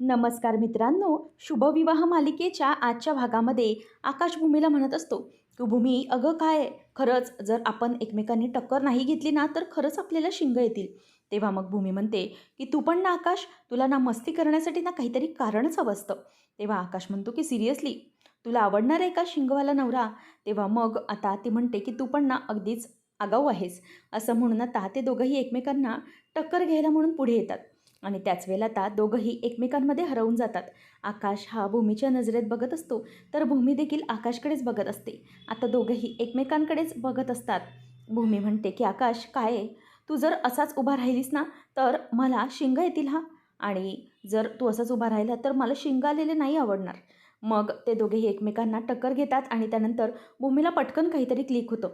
नमस्कार मित्रांनो शुभविवाह मालिकेच्या आजच्या भागामध्ये आकाश भूमीला म्हणत असतो. तू भूमी अगं काय? खरंच जर आपण एकमेकांनी टक्कर नाही घेतली ना तर खरंच आपल्याला शिंग येतील. तेव्हा मग भूमी म्हणते की तू पण ना आकाश तुला ना मस्ती करण्यासाठी ना काहीतरी कारणच हवं असतं. तेव्हा आकाश म्हणतो की सिरियसली? तुला आवडणार आहे का शिंगवाला नवरा? तेव्हा मग आता ती म्हणते की तू पण ना अगदीच आगाऊ आहेस. असं म्हणून आता ते दोघंही एकमेकांना टक्कर घ्यायला म्हणून पुढे येतात. आणि त्याच वेळेला आता दोघंही एकमेकांमध्ये हरवून जातात. आकाश हा भूमीच्या नजरेत बघत असतो तर भूमी देखील आकाशकडेच बघत असते. आता दोघंही एकमेकांकडेच बघत असतात. भूमी म्हणते की आकाश काय आहे? तू जर असाच उभा राहिलीस ना तर मला शिंग येतील हा? आणि जर तू असाच उभा राहिला तर मला शिंग आलेले नाही आवडणार. मग ते दोघेही एकमेकांना टक्कर घेतात आणि त्यानंतर भूमीला पटकन काहीतरी क्लिक होतं.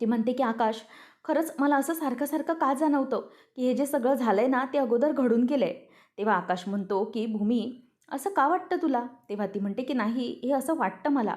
ती म्हणते की आकाश खरंच मला असं सारखं सारखं का जाणवतं की हे जे सगळं झालं आहे ना ते अगोदर घडून गेलं आहे तेव्हा आकाश म्हणतो की भूमी असं का वाटतं तुला? तेव्हा ती म्हणते की नाही हे असं वाटतं मला.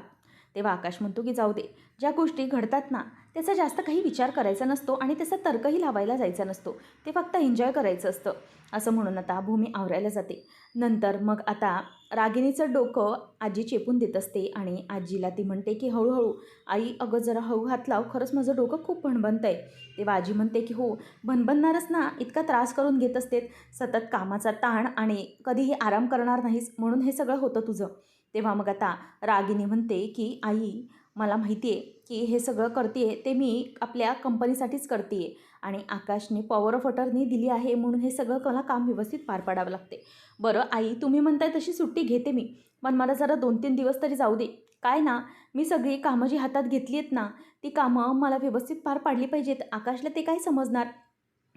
तेव्हा आकाश म्हणतो की जाऊ दे. ज्या गोष्टी घडतात ना त्याचा जास्त काही विचार करायचा नसतो आणि त्याचा तर्कही लावायला जायचा नसतो. ते फक्त एन्जॉय करायचं असतं. असं म्हणून आता भूमी आवरायला जाते. नंतर मग आता रागिणीचं डोकं आजी चेपून देत असते आणि आजीला ती म्हणते की हळूहळू आई अगं जरा हळू हात लाव. खरंच माझं डोकं खूप भणभणतं आहे. तेव्हा आजी म्हणते की हो भणभणणारच ना. इतका त्रास करून घेत असते. सतत कामाचा ताण आणि कधीही आराम करणार नाहीस. म्हणून हे सगळं होतं तुझं. तेव्हा मग आता रागिनी म्हणते की आई मला माहिती आहे की हे सगळं करते आहे ते मी आपल्या कंपनीसाठीच करते आहे आणि आकाशने पॉवर ऑफ अटर्नी दिली आहे म्हणून हे सगळं मला काम व्यवस्थित पार पाडावं लागते बरं आई तुम्ही म्हणताय तशी सुट्टी घेते मी. पण मला जरा दोन तीन दिवस तरी जाऊ दे. काय ना मी सगळी कामं जी हातात घेतली आहेत ना ती कामं मला व्यवस्थित पार पाडली पाहिजेत. आकाशला ते काय समजणार?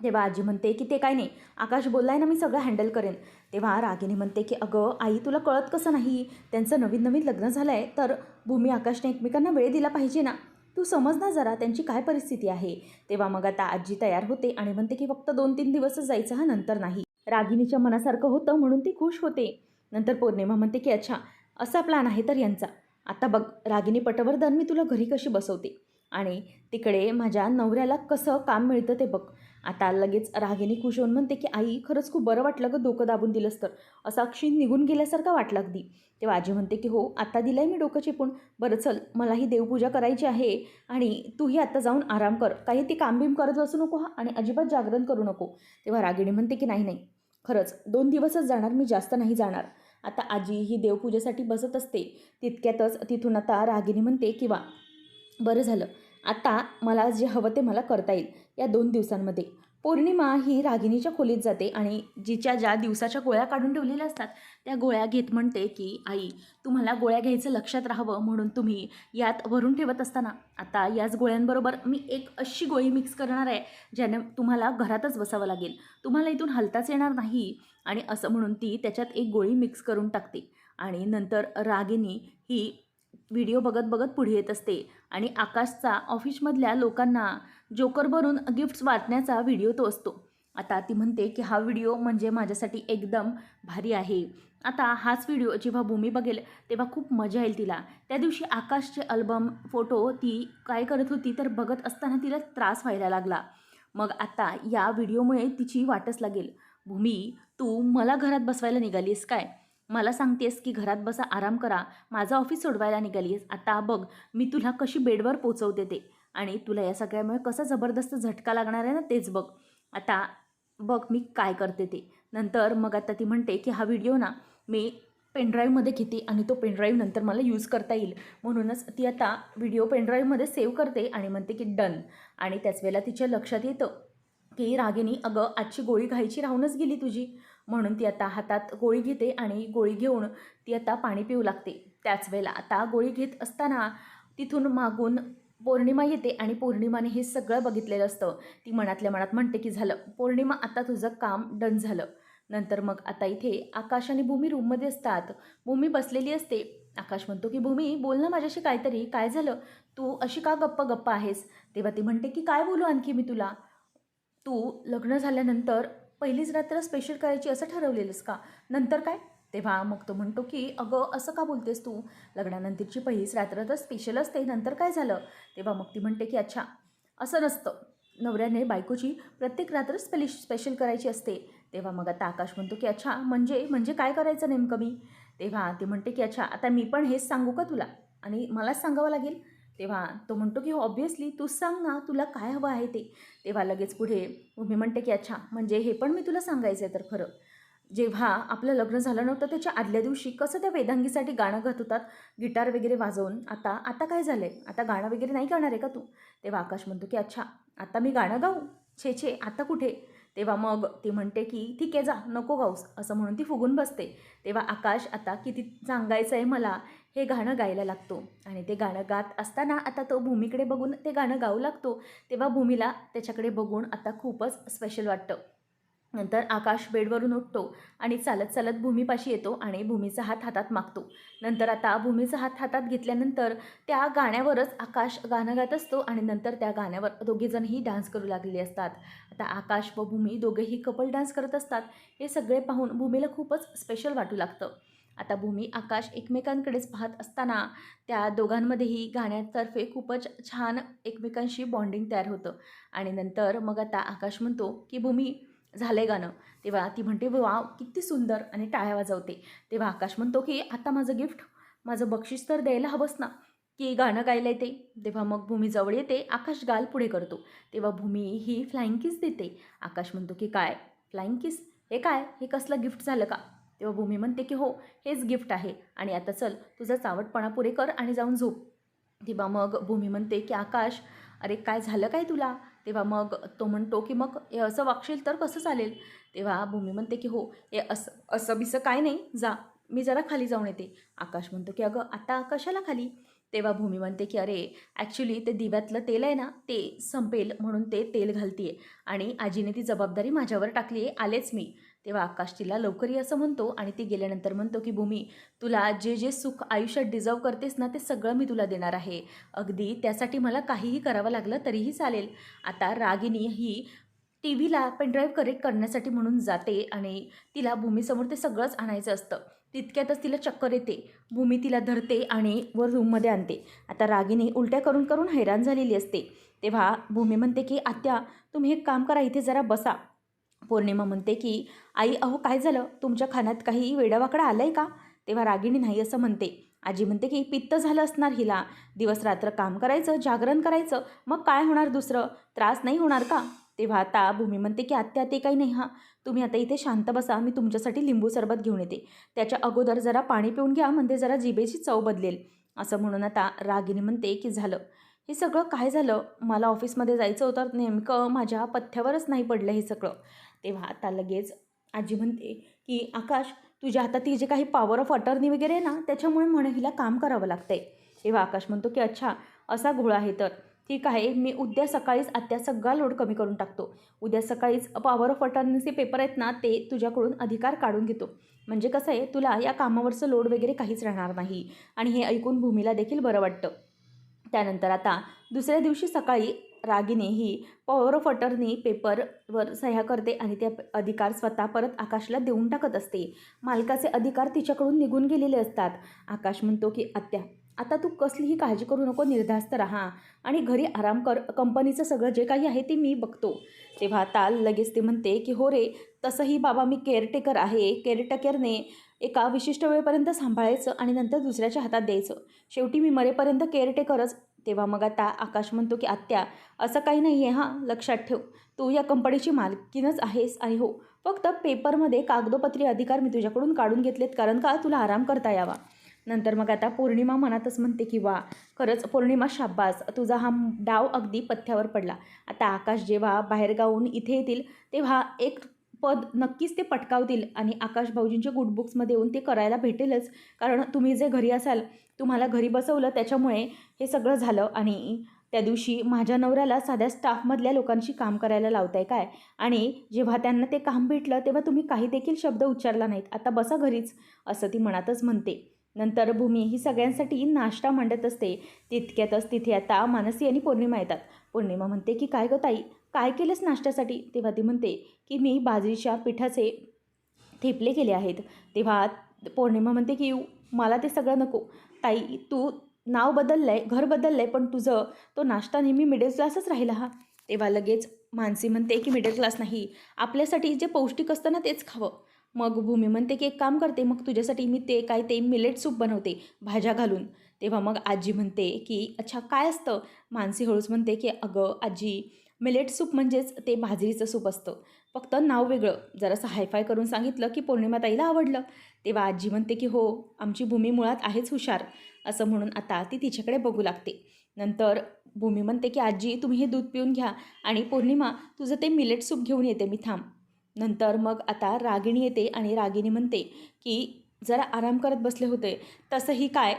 तेव्हा आजी म्हणते की ते काय नाही. आकाश बोललाय ना मी सगळं हँडल करेन. तेव्हा रागिनी म्हणते की अगं आई तुला कळत कसं नाही? त्यांचं नवीन नवीन लग्न झालं आहे तर भूमी आकाशने एकमेकांना वेळ दिला पाहिजे ना? तू समज ना जरा त्यांची काय परिस्थिती आहे? तेव्हा मग आता आजी तयार होते आणि म्हणते की फक्त दोन तीन दिवसच जायचं हा नंतर नाही. रागिनीच्या मनासारखं होतं म्हणून ती खुश होते. नंतर पौर्णिमा म्हणते की अच्छा असा प्लॅन आहे तर यांचा. आता बघ रागिनी पटवर्धन मी तुला घरी कशी बसवते? आणि तिकडे माझ्या नवऱ्याला कसं काम मिळतं ते बघ. आता लगेच रागिनी खुश होऊन म्हणते की आई खरंच खूप बरं वाटलं गं डोकं दाबून दिलंस तर. असा क्षीण निघून गेल्यासारखा वाटला अगदी. तेव्हा आजी म्हणते की हो आता दिलं आहे मी डोकं चिपून. बरं चल मलाही देवपूजा करायची आहे आणि तूही आता जाऊन आराम कर. काही ती कामबीम करत बसू नको हा आणि अजिबात जागरण करू नको. तेव्हा रागिणी म्हणते की नाही नाही. खरंच दोन दिवसच जाणार मी जास्त नाही जाणार. आता आजी ही देवपूजेसाठी बसत असते. तितक्यातच तिथून आता रागिणी म्हणते किंवा बरं झालं. आता मला जे हवं ते मला करता येईल या दोन दिवसांमध्ये. पौर्णिमा ही रागिणीच्या खोलीत जाते आणि जिच्या ज्या दिवसाच्या गोळ्या काढून ठेवलेल्या असतात त्या गोळ्या घेत म्हणते की आई तुम्हाला गोळ्या घ्यायचं लक्षात राहावं म्हणून तुम्ही यात भरून ठेवत असताना. आता याच गोळ्यांबरोबर मी एक अशी गोळी मिक्स करणार आहे ज्याने तुम्हाला घरातच बसावं लागेल. तुम्हाला इथून हलताच येणार नाही. आणि असं म्हणून ती त्याच्यात एक गोळी मिक्स करून टाकते. आणि नंतर रागिनी ही व्हिडिओ बघत बघत पुढे येत असते. आणि आकाशचा ऑफिसमधल्या लोकांना जोकर भरून गिफ्ट्स वाटण्याचा व्हिडिओ तो असतो. आता ती म्हणते की हा व्हिडिओ म्हणजे माझ्यासाठी एकदम भारी आहे. आता हाच व्हिडिओ जेव्हा भूमी बघेल तेव्हा खूप मजा येईल तिला. त्या दिवशी आकाशचे अल्बम फोटो ती काय करत होती तर बघत असताना तिला त्रास व्हायला लागला. मग आता या व्हिडिओमुळे तिची वाटच लागेल. भूमी तू मला घरात बसवायला निघालीस काय? मला सांगतेस की घरात बसा आराम करा. माझं ऑफिस सोडवायला निघालीस आता बघ मी तुला कशी बेडवर पोचवते ते. आणि तुला या सगळ्यामुळे कसा जबरदस्त झटका लागणार आहे ना तेच बघ. आता बघ मी काय करते ते. नंतर मग आता ती म्हणते की हा व्हिडिओ ना मी पेनड्राईव्हमध्ये घेते आणि तो पेनड्राईव्ह नंतर मला यूज करता येईल. म्हणूनच ती आता व्हिडिओ पेनड्राईव्हमध्ये सेव्ह करते आणि म्हणते की डन आणि त्याच वेळेला तिच्या लक्षात येतं की रागिनी अगं आजची गोळी घायची राहूनच गेली तुझी. म्हणून ती आता हातात गोळी घेते आणि गोळी घेऊन ती आता पाणी पिऊ लागते. त्याच वेळेला आता गोळी घेत असताना तिथून मागून पौर्णिमा येते आणि पौर्णिमाने हे सगळं बघितलेलं असतं. ती मनातल्या मनात म्हणते की झालं. पौर्णिमा आता तुझं काम डन झालं. नंतर मग आता इथे आकाश आणि भूमी रूममध्ये असतात. भूमी बसलेली असते. आकाश म्हणतो की भूमी बोल ना माझ्याशी काहीतरी. काय झालं? तू अशी का गप्प गप्पा आहेस? तेव्हा ती म्हणते की काय बोलू आणखी मी तुला? तू लग्न झाल्यानंतर पहिलीच रात्र स्पेशल करायची असं ठरवलेलंस का? नंतर काय? तेव्हा मग तो म्हणतो की अगं असं का बोलतेस तू? लग्नानंतरची पहिलीच रात्र तर स्पेशल असते. नंतर काय झालं? तेव्हा मग ती म्हणते की अच्छा असं नसतं. नवऱ्याने बायकोची प्रत्येक रात्र स्पेलिश स्पेशल करायची असते. तेव्हा मग आता आकाश म्हणतो की अच्छा म्हणजे म्हणजे काय करायचं नेमकं मी? तेव्हा ती म्हणते की अच्छा आता मी पण हेच सांगू का तुला? आणि मलाच सांगावं लागेल? तेव्हा तो म्हणतो की हो, ऑब्व्हियसली तूच सांग ना तुला काय हवं आहे ते. तेव्हा लगेच पुढे मी म्हणते की अच्छा म्हणजे हे पण मी तुला सांगायचं आहे तर खरं. जेव्हा आपलं लग्न झालं नव्हतं त्याच्या आदल्या दिवशी कसं त्या वेदांगीसाठी गाणं गात होतात गिटार वगैरे वाजवून आता आता काय झालं आहे आता गाणं वगैरे नाही गाणार आहे का तू? तेव्हा आकाश म्हणतो की अच्छा आता मी गाणं गाऊ. छे छे आता कुठे? तेव्हा मग ती म्हणते की ठीक आहे जा नको गाऊस. असं म्हणून ती फुगून बसते. तेव्हा आकाश आता किती सांगायचं आहे मला हे गाणं गायला लागतो. आणि ते गाणं गात असताना आता तो भूमीकडे बघून ते गाणं गाऊ लागतो. तेव्हा भूमीला त्याच्याकडे बघून आता खूपच स्पेशल वाटतं. नंतर आकाश बेडवरून उठतो आणि चालत चालत भूमीपाशी येतो आणि भूमीचा हात हातात मागतो. नंतर आता भूमीचा हात हातात घेतल्यानंतर त्या गाण्यावरच आकाश गाणं गात असतो आणि नंतर त्या गाण्यावर दोघेजणही डान्स करू लागलेले असतात. आता आकाश व भूमी दोघेही कपल डान्स करत असतात. हे सगळे पाहून भूमीला खूपच स्पेशल वाटू लागतं. आता भूमी आकाश एकमेकांकडेच पाहत असताना त्या दोघांमध्येही गाण्यातर्फे खूपच छान एकमेकांशी बॉन्डिंग तयार होतं. आणि नंतर मग आता आकाश म्हणतो की भूमी झालं आहे गाणं. तेव्हा ती म्हणते वा किती सुंदर आणि टाळ्या वाजवते. तेव्हा आकाश म्हणतो की आता माझं गिफ्ट माझं बक्षीस तर द्यायला हवंच ना. की गाणं गायला येते तेव्हा मग भूमी जवळ येते आकाश गाल पुढे करतो. तेव्हा भूमी ही फ्लाईंग किस देते. आकाश म्हणतो की काय? फ्लाईंग किस हे काय? हे कसलं गिफ्ट झालं का? तेव्हा भूमी म्हणते की हो हेच गिफ्ट आहे. आणि आता चल तुझा चावटपणा पुरे कर आणि जाऊन झोप. तेव्हा मग भूमी म्हणते की आकाश अरे काय झालं काय तुला? तेव्हा मग तो म्हणतो की मग हे असं वागशील तर कसं चालेल? तेव्हा भूमी म्हणते की हो हे असं असं बिसं काय नाही. जा मी जरा खाली जाऊन येते. आकाश म्हणतो की अगं आता कशाला खाली? तेव्हा भूमी म्हणते की अरे ॲक्च्युली ते दिव्यातलं तेल आहे ना ते संपेल म्हणून ते तेल घालते आहे आणि आजीने ती जबाबदारी माझ्यावर टाकली आहे आलेच मी. तेव्हा आकाश तिला लवकर ये असं म्हणतो आणि ती गेल्यानंतर म्हणतो की भूमी तुला जे जे सुख आयुष्यात डिझर्व करतेस ना ते सगळं मी तुला देणार आहे. अगदी त्यासाठी मला काहीही करावं लागलं तरीही चालेल. आता रागिनी ही टी व्हीला पेनड्राईव्ह करेक्ट करण्यासाठी म्हणून जाते आणि तिला भूमीसमोर ते सगळंच आणायचं असतं. तितक्यातच तिला चक्कर येते. भूमी तिला धरते आणि वर रूममध्ये आणते. आता रागिनी उलट्या करून करून हैराण झालेली असते. तेव्हा भूमी म्हणते की आत्या तुम्ही एक काम करा इथे जरा बसा. पौर्णिमा म्हणते की आई अहो काय झालं? तुमच्या खाण्यात काही वेडावाकडा आलं आहे का? तेव्हा रागिणी नाही असं म्हणते. आजी म्हणते की पित्त झालं असणार हिला. दिवस रात्र काम करायचं जागरण करायचं. मग काय होणार दुसरं? त्रास नाही होणार का? तेव्हा आता भूमी म्हणते की आत्या ते काही नाही हा. तुम्ही आता इथे शांत बसा. मी तुमच्यासाठी लिंबू सरबत घेऊन येते. त्याच्या अगोदर जरा पाणी पिऊन घ्या. म्हणजे जरा जिभेची चव बदलेल. असं म्हणून आता रागिनी म्हणते की झालं. हे सगळं काय झालं? मला ऑफिसमध्ये जायचं होतं. नेमकं माझ्या पथ्यावरच नाही पडलं हे सगळं. तेव्हा आता लगेच आजी म्हणते की आकाश तुझ्या हातात ती जे काही पॉवर ऑफ अटर्नी वगैरे आहे ना त्याच्यामुळे म्हणे हिला काम करावं लागतं आहे तेव्हा आकाश म्हणतो की अच्छा असा घोळा आहे तर. ठीक आहे मी उद्या सकाळीच आत्या सगळा लोड कमी करून टाकतो. उद्या सकाळीच पॉवर ऑफ अटर्नीचे पेपर आहेत ना ते तुझ्याकडून अधिकार काढून घेतो. म्हणजे कसं आहे तुला या कामावरचं लोड वगैरे काहीच राहणार नाही. आणि हे ऐकून भूमीला देखील बरं वाटतं. त्यानंतर आता दुसऱ्या दिवशी सकाळी रागिनी ही पॉवर ऑफ अटर्नी पेपरवर सह्या करते आणि ते अधिकार स्वतः परत आकाशला देऊन टाकत असते. मालकाचे अधिकार तिच्याकडून निघून गेलेले असतात. आकाश म्हणतो की आत्या आता तू कसलीही काळजी करू नको निर्धास्त राहा आणि घरी आराम कर. कंपनीचं सगळं जे काही आहे ते मी बघतो. तेव्हा ताल लगेच ते म्हणते की हो रे तसंही बाबा मी केअरटेकर आहे. केअरटेकरने एका विशिष्ट वेळेपर्यंत सांभाळायचं आणि नंतर दुसऱ्याच्या हातात द्यायचं. शेवटी मी मरेपर्यंत केअरटेकरच तेव्हा मग आता आकाश म्हणतो की आत्या असं काही नाही आहे हां लक्षात ठेव. तू या कंपनीची मालकीनच आहेस आणि हो. फक्त पेपरमध्ये कागदोपत्री अधिकार मी तुझ्याकडून काढून घेतलेत कारण का तुला आराम करता यावा? नंतर मग आता पौर्णिमा मनातच म्हणते की वा खरंच पौर्णिमा शाब्बास. तुझा हा डाव अगदी पथ्यावर पडला. आता आकाश जेव्हा बाहेर इथे येतील तेव्हा एक पद नक्कीच ते पटकावतील आणि आकाश भाऊजींच्या गुडबुक्समध्ये येऊन ते करायला भेटेलच. कारण तुम्ही जे घरी असाल तुम्हाला घरी बसवलं त्याच्यामुळे हे सगळं झालं आणि त्या दिवशी माझ्या नवऱ्याला साध्या स्टाफमधल्या लोकांशी काम करायला लावताय काय? आणि जेव्हा त्यांना ते काम भेटलं तेव्हा तुम्ही काही देखील शब्द उच्चारला नाहीत. आता बसा घरीच असं ती मनातच म्हणते. नंतर भूमी ही सगळ्यांसाठी नाश्ता मांडत असते. तितक्यातच तिथे आता मानसी आणि पौर्णिमा येतात. पौर्णिमा म्हणते की काय गं ताई काय केलंस नाश्त्यासाठी? तेव्हा ती म्हणते की मी बाजरीच्या पिठाचे थेपले केले आहेत. तेव्हा पौर्णिमा म्हणते की मला ते सगळं नको. ताई तू नाव बदललं आहे घर बदललं आहे पण तुझं तो नाश्ता नेहमी मिडल क्लासच राहिला हा. तेव्हा लगेच मानसी म्हणते की मिडल क्लास नाही. आपल्यासाठी जे पौष्टिक असतं ना तेच खावं. मग भूमी म्हणते की एक काम करते मग तुझ्यासाठी मी ते काय ते मिलेट सूप बनवते भाज्या घालून. तेव्हा मग आजी म्हणते की अच्छा काय असतं? मानसी हळूच म्हणते की अगं आजी मिलेट सूप म्हणजेच ते बाजरीचं सूप असतं. फक्त नाव वेगळं. जरासं हायफाय करून सांगितलं की पौर्णिमाताईला आवडलं. तेव्हा आजी म्हणते की हो आमची भूमी मुळात आहेच हुशार. असं म्हणून आता ती तिच्याकडे बघू लागते. नंतर भूमी म्हणते की आजी तुम्ही हे दूध पिऊन घ्या आणि पौर्णिमा तुझं ते मिलेट सूप घेऊन येते मी थांब. नंतर मग आता रागिणी येते आणि रागिणी म्हणते की जरा आराम करत बसले होते. तसंही काय?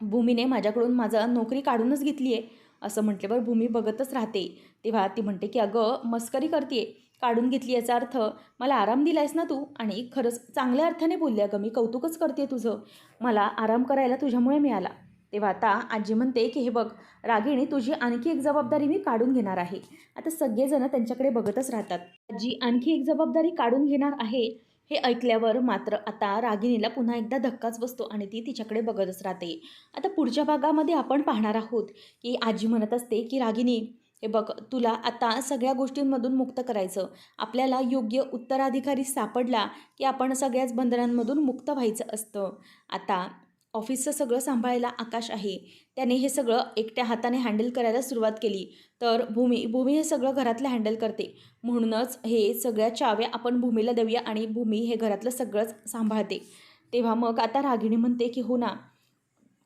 भूमीने माझ्याकडून माझं नोकरी काढूनच घेतली आहे असं म्हटल्यावर भूमी बघतच राहते. तेव्हा ती म्हणते की अगं मस्करी करते काढून घेतली याचा अर्थ. मला आराम दिलायस ना तू? आणि खरंच चांगल्या अर्थाने बोलले अगं मी कौतुकच करते तुझं. मला आराम करायला तुझ्यामुळे मिळाला. तेव्हा आता आजी म्हणते की हे बघ रागिणी तुझी आणखी एक जबाबदारी मी काढून घेणार आहे. आता सगळेजण त्यांच्याकडे बघतच राहतात. आजी आणखी एक जबाबदारी काढून घेणार आहे हे ऐकल्यावर मात्र आता रागिणीला पुन्हा एकदा धक्काच बसतो आणि ती तिच्याकडे बघतच राहते. आता पुढच्या भागामध्ये आपण पाहणार आहोत की आजी म्हणत असते की रागिनी हे बघ तुला आता सगळ्या गोष्टींमधून मुक्त करायचं. आपल्याला योग्य उत्तराधिकारी सापडला की आपण सगळ्याच बंधनांमधून मुक्त व्हायचं असतं. आता ऑफिसचं सगळं सांभाळायला आकाश आहे. त्याने हे सगळं एकट्या हाताने हँडल करायला सुरुवात केली. तर भूमी भूमी हे सगळं घरातलं हँडल करते. म्हणूनच हे सगळ्या चाव्या आपण भूमीला देऊया आणि भूमी हे घरातलं सगळंच सांभाळते. तेव्हा मग आता रागिणी म्हणते की हो ना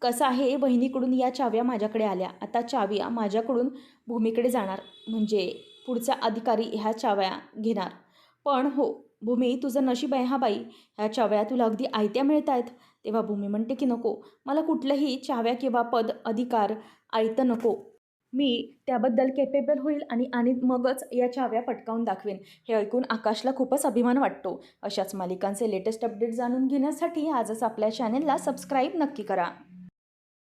कसं आहे बहिणीकडून या चाव्या माझ्याकडे आल्या. आता चाव्या माझ्याकडून भूमीकडे जाणार. म्हणजे पुढचा अधिकारी ह्या चाव्या घेणार. पण हो भूमी तुझं नशीब आहे हा बाई. ह्या चाव्या तुला अगदी आयत्या मिळत आहेत तेव्हा भूमी म्हणते की नको मला कुठलंही चाव्या किंवा पद अधिकार आयतं नको. मी त्याबद्दल केपेबल होईल आणि आणि मगच या चाव्या पटकावून दाखवेन. हे ऐकून आकाशला खूपच अभिमान वाटतो. अशाच मालिकांचे लेटेस्ट अपडेट जाणून घेण्यासाठी आजच आपल्या चॅनेलला सबस्क्राईब नक्की करा.